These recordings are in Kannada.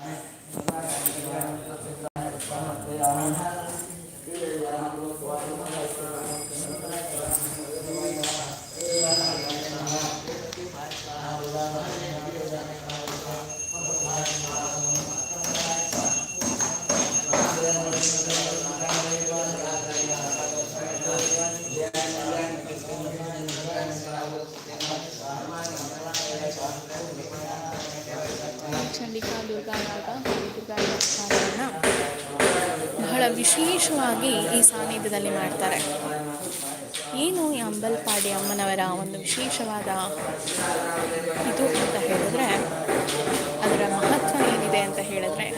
Đây, ವಿಶೇಷವಾಗಿ ಈ ಸಾನ್ನಿಧ್ಯದಲ್ಲಿ ಮಾಡ್ತಾರೆ. ಏನು ಈ ಅಂಬಲ್ಪಾಡಿ ಅಮ್ಮನವರ ಒಂದು ವಿಶೇಷವಾದ ಇದು ಅಂತ ಹೇಳಿದ್ರೆ, ಅದರ ಮಹತ್ವ ಏನಿದೆ ಅಂತ ಹೇಳಿದ್ರೆ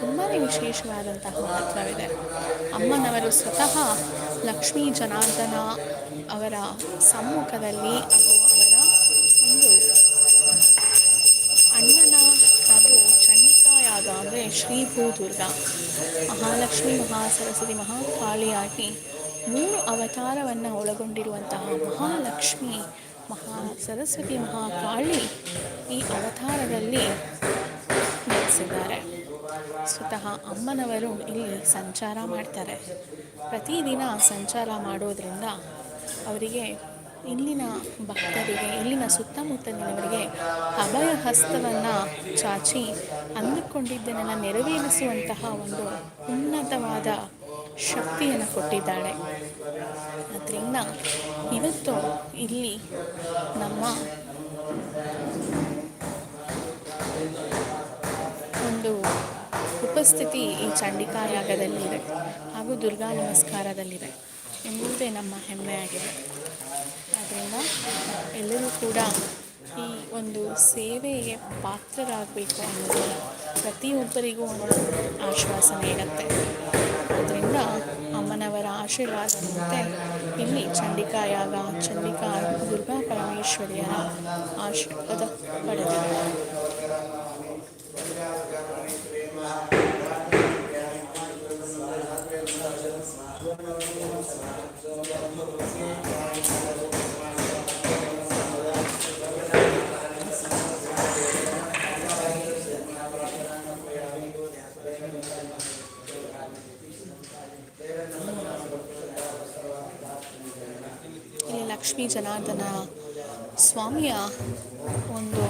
ತುಂಬಾ ವಿಶೇಷವಾದಂತಹ ಮಹತ್ವವಿದೆ. ಅಮ್ಮನವರು ಸ್ವತಃ ಲಕ್ಷ್ಮೀ ಜನಾರ್ದನ ಅವರ ಸಮ್ಮುಖದಲ್ಲಿ ಹಾಗೂ ಅವರ ಒಂದು ಅಣ್ಣನ ಹಾಗೂ ಚಂಡಿಕಾಯಾಗ ಅಂದರೆ ಶ್ರೀ ಭೂದುರ್ಗ ಮಹಾಲಕ್ಷ್ಮಿ ಮಹಾಸರಸ್ವತಿ ಮಹಾಕಾಳಿಯಾಗಿ ಮೂರು ಅವತಾರವನ್ನು ಒಳಗೊಂಡಿರುವಂತಹ ಮಹಾಲಕ್ಷ್ಮಿ ಮಹಾ ಸರಸ್ವತಿ ಮಹಾಕಾಳಿ ಈ ಅವತಾರದಲ್ಲಿ ನೆಲೆಸಿದ್ದಾರೆ. ಸ್ವತಃ ಅಮ್ಮನವರು ಇಲ್ಲಿ ಸಂಚಾರ ಮಾಡ್ತಾರೆ. ಪ್ರತಿದಿನ ಸಂಚಾರ ಮಾಡೋದ್ರಿಂದ ಅವರಿಗೆ ಇಲ್ಲಿನ ಭಕ್ತರಿಗೆ, ಇಲ್ಲಿನ ಸುತ್ತಮುತ್ತಲಿನವರಿಗೆ ಅಭಯ ಹಸ್ತವನ್ನು ಚಾಚಿ ಅಂದುಕೊಂಡಿದ್ದನ್ನೆಲ್ಲ ನೆರವೇರಿಸುವಂತಹ ಒಂದು ಉನ್ನತವಾದ ಶಕ್ತಿಯನ್ನು ಕೊಟ್ಟಿದ್ದಾಳೆ. ಅದರಿಂದ ಇವತ್ತು ಇಲ್ಲಿ ನಮ್ಮ ಒಂದು ಉಪಸ್ಥಿತಿ ಈ ಚಂಡಿಕಾ ಯಾಗದಲ್ಲಿದೆ ಹಾಗೂ ದುರ್ಗಾ ನಮಸ್ಕಾರದಲ್ಲಿದೆ. ಎಂಬುದೇ ನಮ್ಮ ಹೆಮ್ಮೆಯಾಗಿದೆ. ಆದ್ದರಿಂದ ಎಲ್ಲರೂ ಕೂಡ ಈ ಒಂದು ಸೇವೆಗೆ ಪಾತ್ರರಾಗಬೇಕು ಅನ್ನೋದು ಪ್ರತಿಯೊಬ್ಬರಿಗೂ ಒಂದು ಆಶ್ವಾಸನೆ ಇರುತ್ತೆ ಅದರಿಂದ ಅಮ್ಮನವರ ಆಶೀರ್ವಾದದಂತೆ ಇಲ್ಲಿ ಚಂಡಿಕಾ ಯಾಗ ಚಂಡಿಕಾ ದುರ್ಗಾ ಪರಮೇಶ್ವರಿಯರ ಆಶೀರ್ವಾದ ಪಡೆದಿದೆ. ಲಕ್ಷ್ಮೀ ಜನಾರ್ದನ ಸ್ವಾಮಿಯ ಒಂದು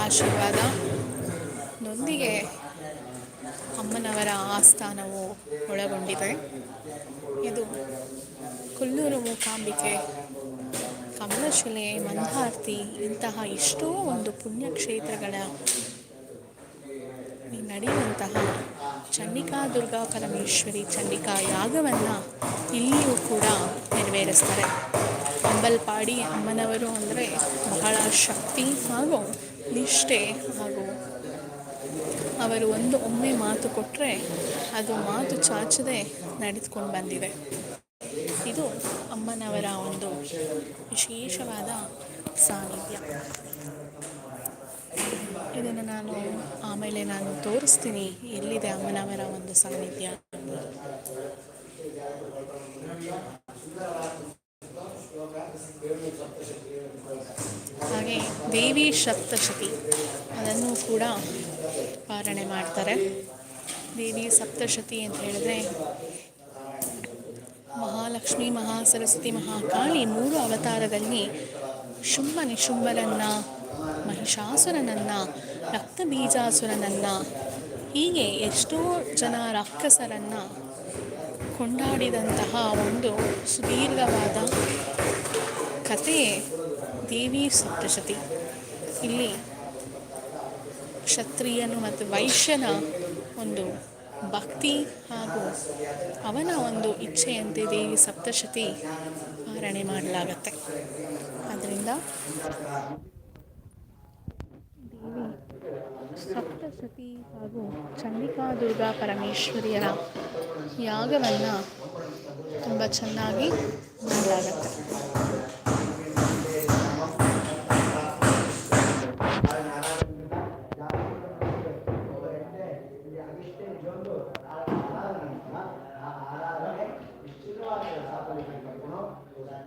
ಆಶೀರ್ವಾದ. ನೊಂದಿಗೆ ಅಮ್ಮನವರ ಆಸ್ಥಾನವು ಒಳಗೊಂಡಿದೆ. ಇದು ಕೊಲ್ಲೂರು ಮೂಕಾಂಬಿಕೆ, ಕಮಲಶಿಲೆ, ಮಂದಾರ್ತಿ ಇಂತಹ ಎಷ್ಟೋ ಒಂದು ಪುಣ್ಯಕ್ಷೇತ್ರಗಳ ನಡೆಯುವಂತಹ ಚಂಡಿಕಾ ದುರ್ಗಾ ಪರಮೇಶ್ವರಿ ಚಂಡಿಕಾ ಯಾಗವನ್ನು ಇಲ್ಲಿಯೂ ಕೂಡ ನೆರವೇರಿಸ್ತಾರೆ. ಅಂಬಲ್ಪಾಡಿ ಅಮ್ಮನವರು ಅಂದರೆ ಬಹಳ ಶಕ್ತಿ ಹಾಗೂ ನಿಷ್ಠೆ ಹಾಗೂ ಅವರು ಒಂದು ಒಮ್ಮೆ ಮಾತು ಕೊಟ್ಟರೆ ಅದು ಮಾತು ಚಾಚದೆ ನಡೆದುಕೊಂಡು ಬಂದಿದೆ. ಇದು ಅಮ್ಮನವರ ಒಂದು ವಿಶೇಷವಾದ ಸಾನ್ನಿಧ್ಯ ಇದನ್ನು ನಾನು ಆಮೇಲೆ ನಾನು ತೋರಿಸ್ತೀನಿ ಎಲ್ಲಿದೆ ಅಮ್ಮನವರ ಒಂದು ಸಾನ್ನಿಧ್ಯ. ಹಾಗೆ ದೇವಿ ಸಪ್ತಶತಿ, ಅದನ್ನು ಕೂಡ ಪಾರಣೆ ಮಾಡ್ತಾರೆ ದೇವಿ ಸಪ್ತಶತಿ ಅಂತ ಹೇಳಿದ್ರೆ ಮಹಾಲಕ್ಷ್ಮಿ, ಮಹಾಸರಸ್ವತಿ, ಮಹಾಕಾಳಿ ಮೂರು ಅವತಾರದಲ್ಲಿ ಶುಂಭ ಮಹಿಷಾಸುರನನ್ನು, ರಕ್ತಬೀಜಾಸುರನನ್ನು, ಹೀಗೆ ಎಷ್ಟೋ ಜನ ರಾಕ್ಷಸರನ್ನು ಕೊಂಡಾಡಿದಂತಹ ಒಂದು ಸುದೀರ್ಘವಾದ ಕಥೆಯೇ ದೇವಿ ಸಪ್ತಶತಿ. ಇಲ್ಲಿ ಕ್ಷತ್ರಿಯನು ಮತ್ತು ವೈಶ್ಯನ ಒಂದು ಭಕ್ತಿ ಹಾಗೂ ಅವನ ಒಂದು ಇಚ್ಛೆಯಂತೆ ದೇವಿ ಸಪ್ತಶತಿ ಪಾರಣೆ ಮಾಡಲಾಗತ್ತೆ. ಆದ್ದರಿಂದ ದೇವಿ ಸಪ್ತಶತಿ ಹಾಗೂ ಚಂಡಿಕಾ ದುರ್ಗಾ ಪರಮೇಶ್ವರಿಯರ ಯಾಗವನ್ನು ತುಂಬ ಚೆನ್ನಾಗಿ ಮಾಡಲಾಗತ್ತೆ.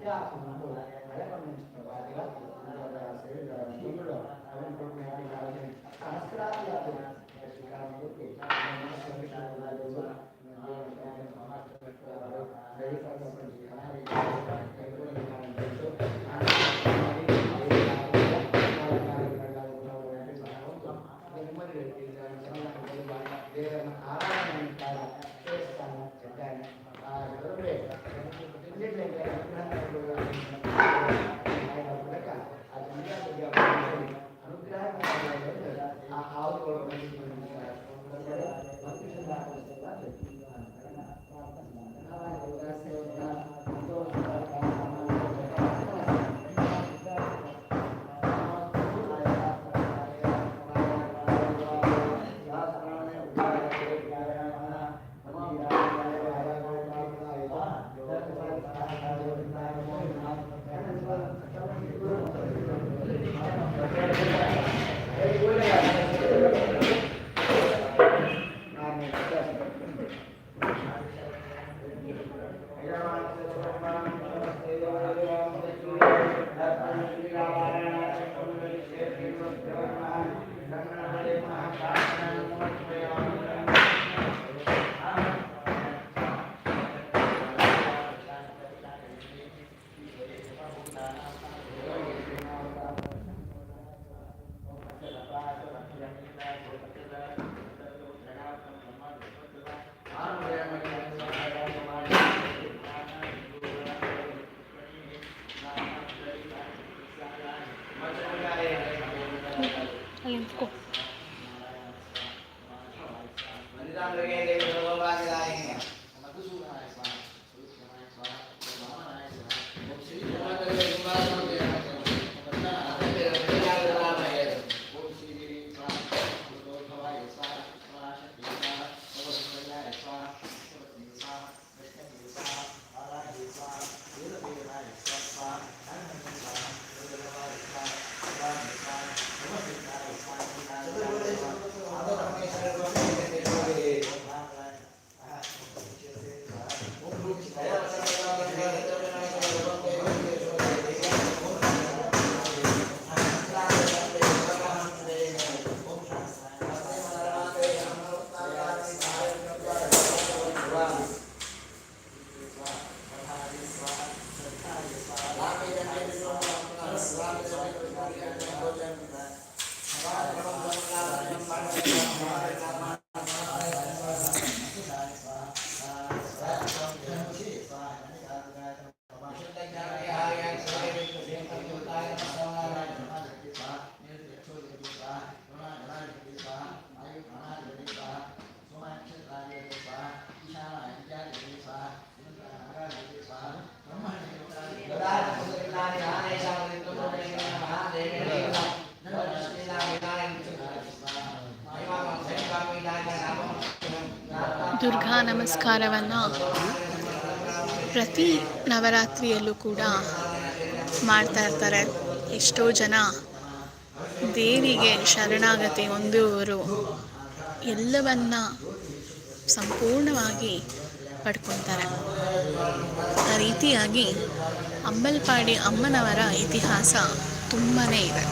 第二呢？ದುರ್ಗಾ ನಮಸ್ಕಾರವನ್ನು ಪ್ರತಿ ನವರಾತ್ರಿಯಲ್ಲೂ ಕೂಡ ಮಾಡ್ತಾ ಇರ್ತಾರೆ. ಎಷ್ಟೋ ಜನ ದೇವಿಗೆ ಶರಣಾಗತಿ ಹೊಂದುವವರು. ಎಲ್ಲವನ್ನ ಸಂಪೂರ್ಣವಾಗಿ ಪಡ್ಕೊತಾರೆ. ಆ ರೀತಿಯಾಗಿ ಅಂಬಲ್ಪಾಡಿ ಅಮ್ಮನವರ ಇತಿಹಾಸ ತುಂಬಾ ಇದೆ.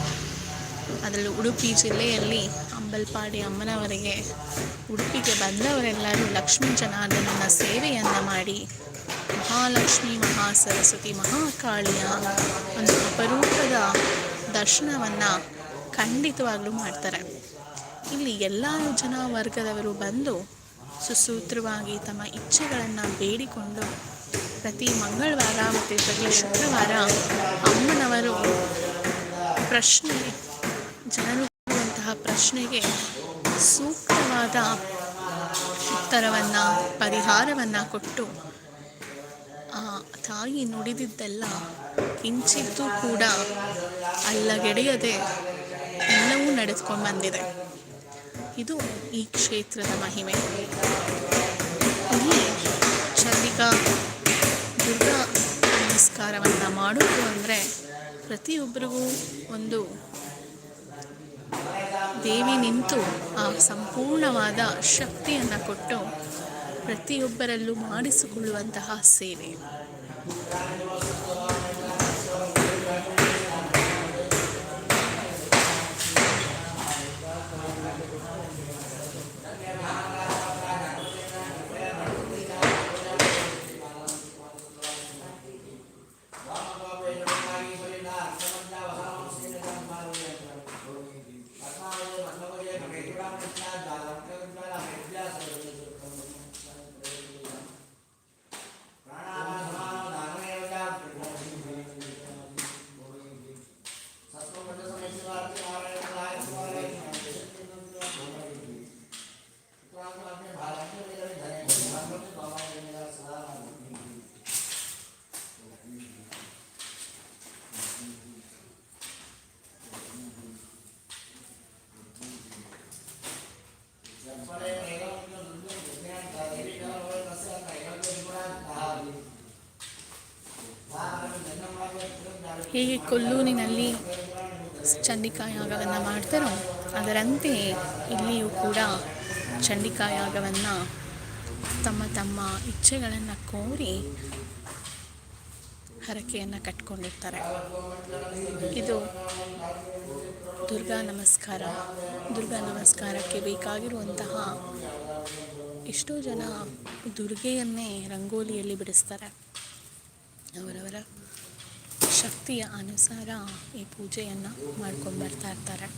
ಅದರಲ್ಲೂ ಉಡುಪಿ ಜಿಲ್ಲೆಯಲ್ಲಿ ಅಂಬಲ್ಪಾಡಿ ಅಮ್ಮನವರಿಗೆ ಉಡುಪಿಗೆ ಬಂದವರೆಲ್ಲರೂ ಲಕ್ಷ್ಮೀ ಜನಾರ್ದನನ ಸೇವೆಯನ್ನು ಮಾಡಿ ಮಹಾಲಕ್ಷ್ಮಿ ಮಹಾ ಸರಸ್ವತಿ ಮಹಾಕಾಳಿಯ ಒಂದು ಅಪರೂಪದ ದರ್ಶನವನ್ನು ಖಂಡಿತವಾಗ್ಲೂ ಮಾಡ್ತಾರೆ. ಇಲ್ಲಿ ಎಲ್ಲ ಜನ ವರ್ಗದವರು ಬಂದು ಸುಸೂತ್ರವಾಗಿ ತಮ್ಮ ಇಚ್ಛೆಗಳನ್ನು ಬೇಡಿಕೊಂಡು ಪ್ರತಿ ಮಂಗಳವಾರ ಮತ್ತು ಪ್ರತಿ ಶುಕ್ರವಾರ ಅಮ್ಮನವರು ಪ್ರಶ್ನೆ, ಜನರು ಕೊಡುವಂತಹ ಪ್ರಶ್ನೆಗೆ ಸೂಕ್ತವಾದ ಉತ್ತರವನ್ನು, ಪರಿಹಾರವನ್ನು ಕೊಟ್ಟು, ಆ ತಾಯಿ ನುಡಿದಿದ್ದೆಲ್ಲ ಕಿಂಚಿತ್ತೂ ಕೂಡ ಅಲ್ಲಗೆಡೆಯದೆ ಎಲ್ಲವೂ ನಡೆದುಕೊಂಡು ಬಂದಿದೆ. ಇದು ಈ ಕ್ಷೇತ್ರದ ಮಹಿಮೆ. ಇಲ್ಲಿ ಚಂದಿಕಾ ದುರ್ಗಾ ನಮಸ್ಕಾರವನ್ನು ಮಾಡೋದು ಅಂದರೆ ಪ್ರತಿಯೊಬ್ಬರಿಗೂ ಒಂದು ದೇವಿ ನಿಂತು ಆ ಸಂಪೂರ್ಣವಾದ ಶಕ್ತಿಯನ್ನು ಕೊಟ್ಟು ಪ್ರತಿಯೊಬ್ಬರಲ್ಲೂ ಮಾಡಿಸಿಕೊಳ್ಳುವಂತಹ ಸೇವೆ. ಹೇಗೆ ಕೊಲ್ಲೂರಿನಲ್ಲಿ ಚಂಡಿಕಾ ಯಾಗವನ್ನು ಮಾಡ್ತಾರೋ ಅದರಂತೆ ಇಲ್ಲಿಯೂ ಕೂಡ ಚಂಡಿಕಾಯಾಗವನ್ನು ತಮ್ಮ ತಮ್ಮ ಇಚ್ಛೆಗಳನ್ನು ಕೋರಿ ಹರಕೆಯನ್ನು ಕಟ್ಕೊಂಡಿರ್ತಾರೆ. ಇದು ದುರ್ಗಾ ನಮಸ್ಕಾರ. ದುರ್ಗಾ ನಮಸ್ಕಾರಕ್ಕೆ ಬೇಕಾಗಿರುವಂತಹ ಎಷ್ಟೋ ಜನ ದುರ್ಗೆಯನ್ನೇ ರಂಗೋಲಿಯಲ್ಲಿ ಬಿಡಿಸ್ತಾರೆ. ಅವರವರ ಶಕ್ತಿಯ ಅನುಸಾರ ಈ ಪೂಜೆಯನ್ನು ಮಾಡ್ಕೊಂಡು ಬರ್ತಾ ಇರ್ತಾರೆ.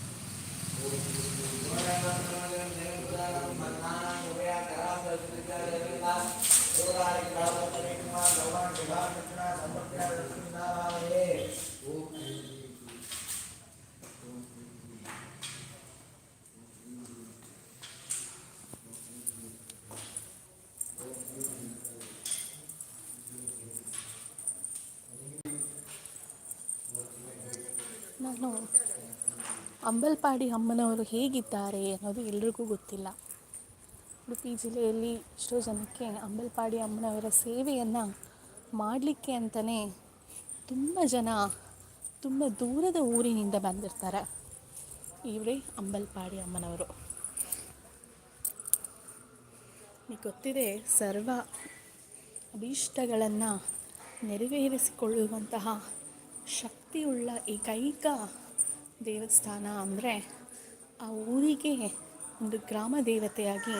ನಾನು ಅಂಬಲ್ಪಾಡಿ ಅಮ್ಮನವರು ಹೇಗಿದ್ದಾರೆ ಅನ್ನೋದು ಎಲ್ರಿಗೂ ಗೊತ್ತಿಲ್ಲ. ಉಡುಪಿ ಜಿಲ್ಲೆಯಲ್ಲಿ ಎಷ್ಟೋ ಜನಕ್ಕೆ ಅಂಬಲ್ಪಾಡಿ ಅಮ್ಮನವರ ಸೇವೆಯನ್ನು ಮಾಡಲಿಕ್ಕೆ ಅಂತಲೇ ತುಂಬ ಜನ ತುಂಬ ದೂರದ ಊರಿನಿಂದ ಬಂದಿರ್ತಾರೆ. ಇವರೇ ಅಂಬಲ್ಪಾಡಿ ಅಮ್ಮನವರು. ನಿಮಗೆ ಗೊತ್ತಿದೆ, ಸರ್ವ ಅಭೀಷ್ಟಗಳನ್ನು ನೆರವೇರಿಸಿಕೊಳ್ಳುವಂತಹ ಶಕ್ತಿಯುಳ್ಳ ಏಕೈಕ ದೇವಸ್ಥಾನ ಅಂದರೆ ಆ ಊರಿಗೆ ಒಂದು ಗ್ರಾಮ ದೇವತೆಯಾಗಿ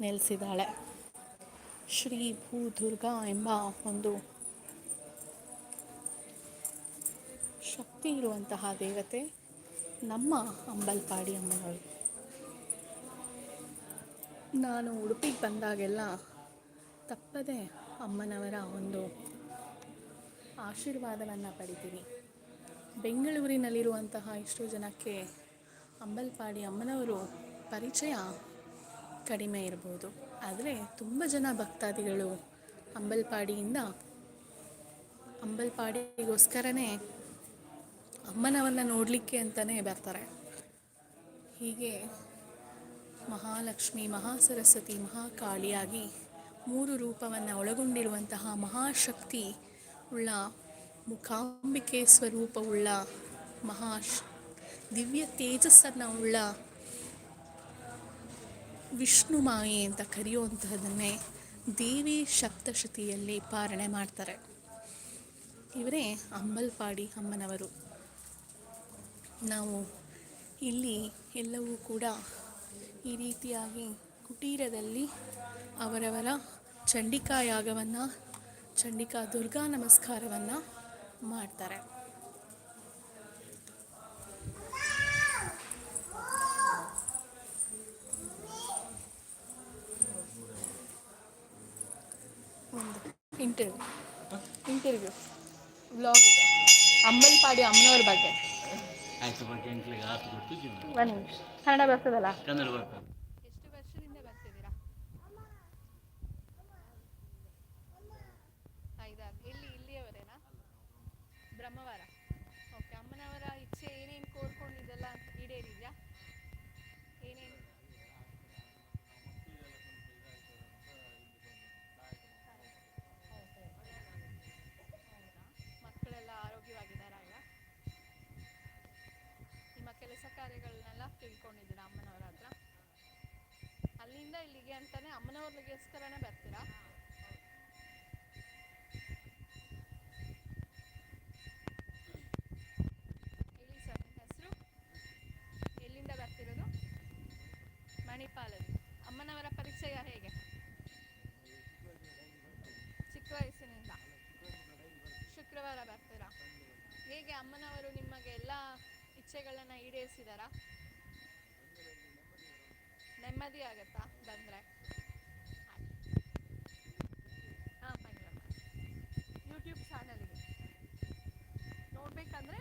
ನೆಲೆಸಿದ್ದಾಳೆ. ಶ್ರೀ ಭೂ ದುರ್ಗಾ ಎಂಬ ಒಂದು ಶಕ್ತಿ ಇರುವಂತಹ ದೇವತೆ ನಮ್ಮ ಅಂಬಲ್ಪಾಡಿ ಅಮ್ಮನವರು. ನಾನು ಉಡುಪಿಗೆ ಬಂದಾಗೆಲ್ಲ ತಪ್ಪದೆ ಅಮ್ಮನವರ ಒಂದು ಆಶೀರ್ವಾದವನ್ನು ಪಡಿತೀನಿ. ಬೆಂಗಳೂರಿನಲ್ಲಿರುವಂತಹ ಎಷ್ಟೋ ಜನಕ್ಕೆ ಅಂಬಲ್ಪಾಡಿ ಅಮ್ಮನವರು ಪರಿಚಯ ಕಡಿಮೆ ಇರ್ಬೋದು. ಆದರೆ ತುಂಬ ಜನ ಭಕ್ತಾದಿಗಳು ಅಂಬಲ್ಪಾಡಿಯಿಂದ ಅಂಬಲ್ಪಾಡಿಗೋಸ್ಕರನೇ ಅಮ್ಮನವನ್ನು ನೋಡಲಿಕ್ಕೆ ಅಂತಲೇ ಬರ್ತಾರೆ. ಹೀಗೆ ಮಹಾಲಕ್ಷ್ಮಿ, ಮಹಾಸರಸ್ವತಿ, ಮಹಾಕಾಳಿಯಾಗಿ ಮೂರು ರೂಪವನ್ನು ಒಳಗೊಂಡಿರುವಂತಹ ಮಹಾಶಕ್ತಿ ಉಳ್ಳ ಮುಖಾಂಬಿಕೆ ಸ್ವರೂಪವುಳ್ಳ ಮಹಾ ದಿವ್ಯ ತೇಜಸ್ಸನ್ನು ಉಳ್ಳ ವಿಷ್ಣು ಮಾಯೆ ಅಂತ ಕರೆಯುವಂತಹದನ್ನೇ ದೇವಿ ಸಪ್ತಶತಿಯಲ್ಲಿ ಪಾರಣೆ ಮಾಡ್ತಾರೆ. ಇವರೇ ಅಂಬಲ್ಪಾಡಿ ಅಮ್ಮನವರು. ನಾವು ಇಲ್ಲಿ ಎಲ್ಲವೂ ಕೂಡ ಈ ರೀತಿಯಾಗಿ ಕುಟೀರದಲ್ಲಿ ಅವರವರ ಚಂಡಿಕಾ ಯಾಗವನ್ನು ಚಂಡಿಕಾ ದುರ್ಗಾ ನಮಸ್ಕಾರವನ್ನು ಮಾಡ್ತಾರೆ. ಒಂದು ಇಂಟರ್ವ್ಯೂ ಇಂಟರ್ವ್ಯೂ ಬ್ಲಾಗ್ ಇದೆ. ಪಾಡಿ ಅಮ್ಮನವ್ರ ಬಗ್ಗೆ. ಒಂದು ನಿಮಿಷ. ಕನ್ನಡ ಬರ್ತದಲ್ಲ? ಕನ್ನಡ ಬರ್ತದೆ ಅಂತಾನೆ ಅಮ್ಮನವ್ರಿಗೋಸ್ಕರನೇ ಬರ್ತೀರಾ? ಹೇಳಿ ಸರ್, ನಿಮ್ಮ ಹೆಸರು? ಎಲ್ಲಿಂದ ಬರ್ತಿರೋದು? ಮಣಿಪಾಲಲ್ಲಿ. ಅಮ್ಮನವರ ಪರಿಚಯ ಹೇಗೆ? ಚಿಕ್ಕ ವಯಸ್ಸಿನಿಂದ. ಶುಕ್ರವಾರ ಬರ್ತೀರಾ? ಹೇಗೆ ಅಮ್ಮನವರು ನಿಮಗೆ ಎಲ್ಲ ಇಚ್ಛೆಗಳನ್ನು ಈಡೇರಿಸಿದಾರಾ? ನೆಮ್ಮದಿ ಆಗತ್ತಾ ಬಂದರೆ? ಯೂಟ್ಯೂಬ್ ಚಾನಲ್ಗೆ ನೋಡಬೇಕಂದ್ರೆ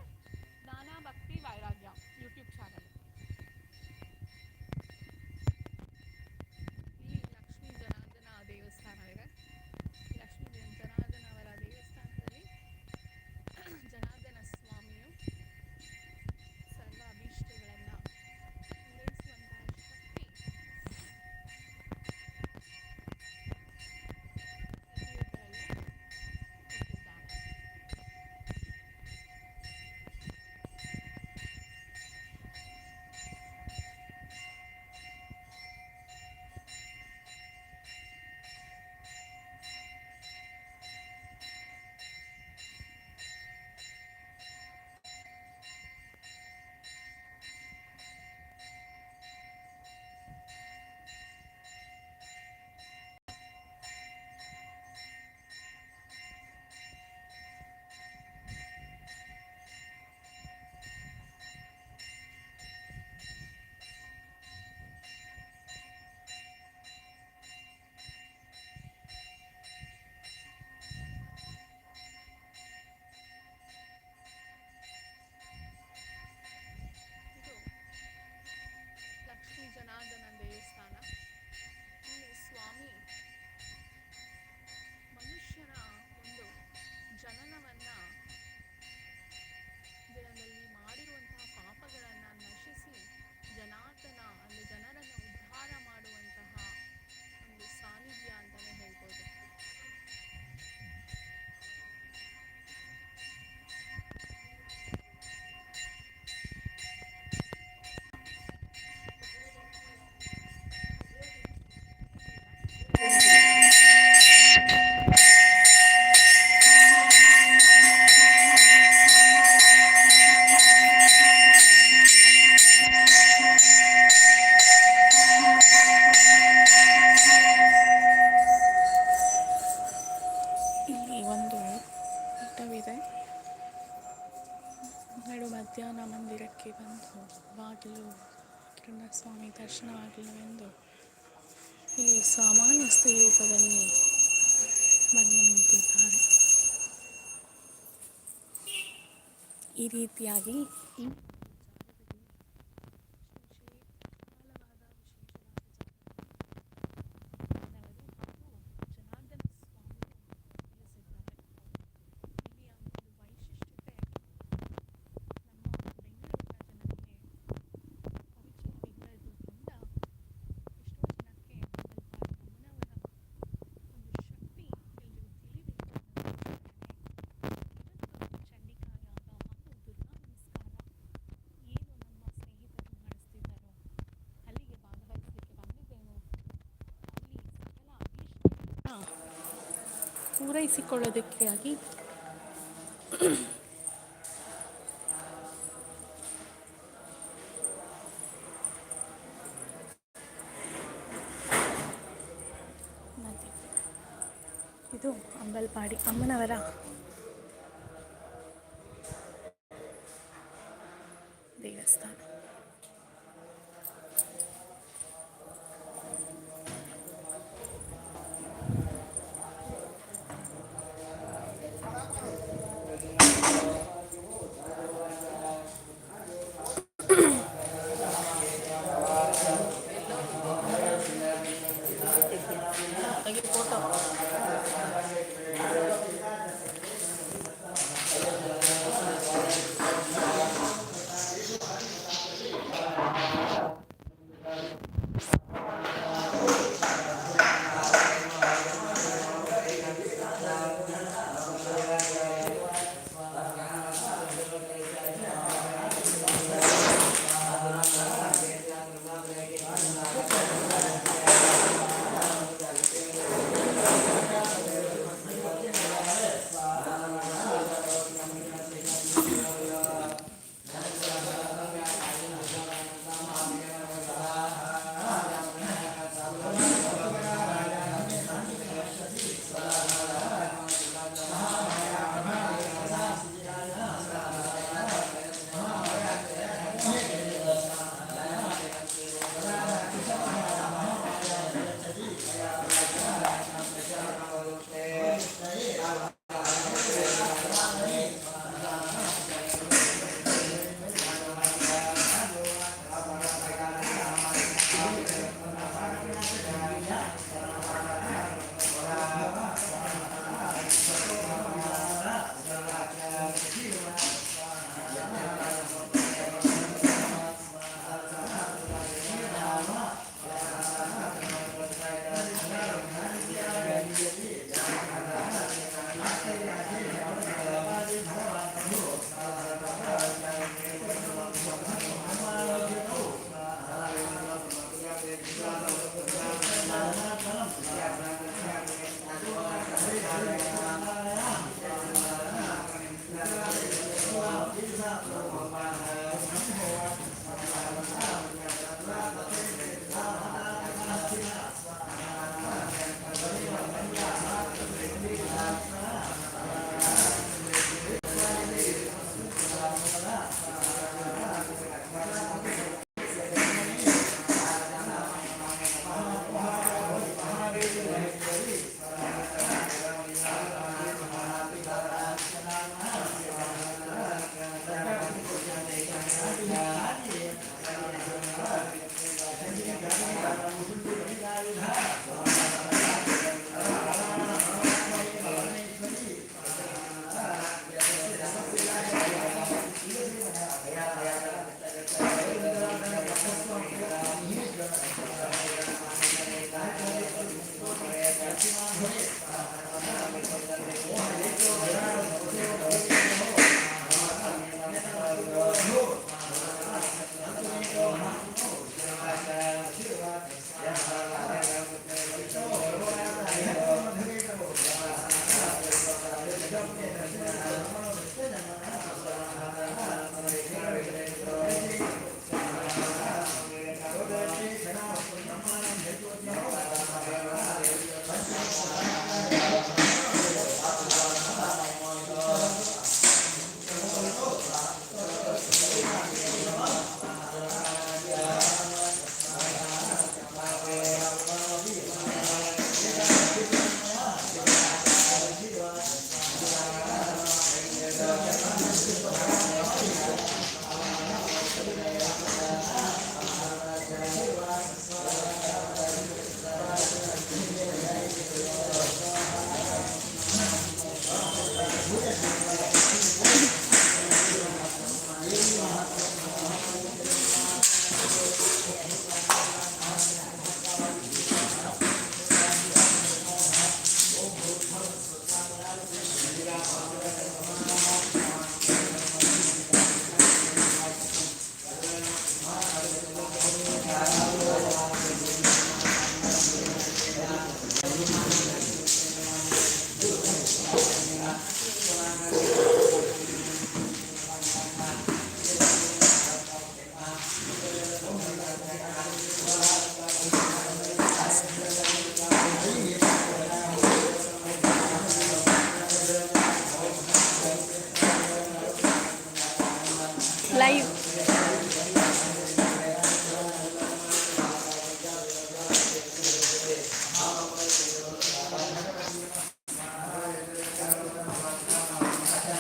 ಅಭೀಷ್ಟ ಪೂರೈಸಿಕೊಳ್ಳೋದಕ್ಕಾಗಿ. ನದಿ ಇದು ಅಂಬಲ್ಪಾಡಿ ಅಮ್ಮನವರ